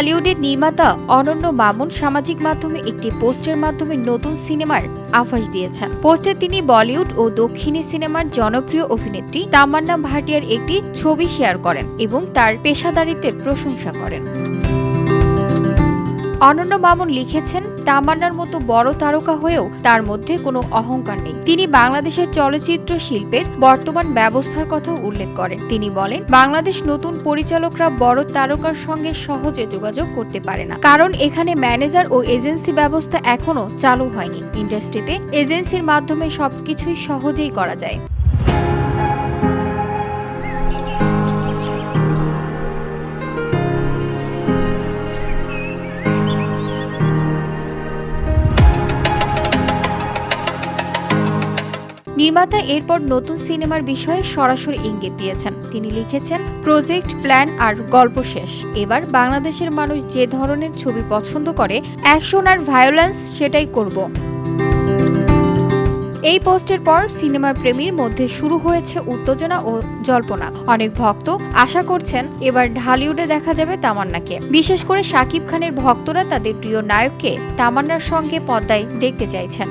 ঢালিউডের নির্মাতা অনন্য মামুন সামাজিক মাধ্যমে একটি পোস্টের মাধ্যমে নতুন সিনেমার আভাস দিয়েছেন। পোস্টে তিনি বলিউড ও দক্ষিণী সিনেমার জনপ্রিয় অভিনেত্রী তামান্না ভাটিয়ার একটি ছবি শেয়ার করেন এবং তার পেশাদারিত্বের প্রশংসা করেন। অনন্য মামুন লিখেছেন, তামান্নার মতো বড় তারকা হয়েও তার মধ্যে কোনো অহংকার নেই। তিনি বাংলাদেশের চলচ্চিত্র শিল্পের বর্তমান ব্যবস্থার কথা উল্লেখ করেন। তিনি বলেন, বাংলাদেশ নতুন পরিচালকরা বড় তারকার সঙ্গে সহজে যোগাযোগ করতে পারে না। কারণ এখানে ম্যানেজার ও এজেন্সি ব্যবস্থা এখনও চালু হয়নি। ইন্ডাস্ট্রিতে এজেন্সির মাধ্যমে সবকিছুই সহজেই করা যায়। নির্মাতা এরপর নতুন সিনেমার বিষয়ে সরাসরি ইঙ্গিত দিয়েছেন। তিনি লিখেছেন, প্রজেক্ট, প্ল্যান আর গল্প শেষ। এবার বাংলাদেশের মানুষ যে ধরনের ছবি পছন্দ করে, অ্যাকশন আর ভায়োলেন্স সেটাই করব। এই পোস্টের পর সিনেমা প্রেমীর মধ্যে শুরু হয়েছে উত্তেজনা ও জল্পনা। অনেক ভক্ত আশা করছেন, এবার ঢালিউডে দেখা যাবে তামান্নাকে। বিশেষ করে শাকিব খানের ভক্তরা তাদের প্রিয় নায়ককে তামান্নার সঙ্গে পদ্মায় দেখতে চাইছেন।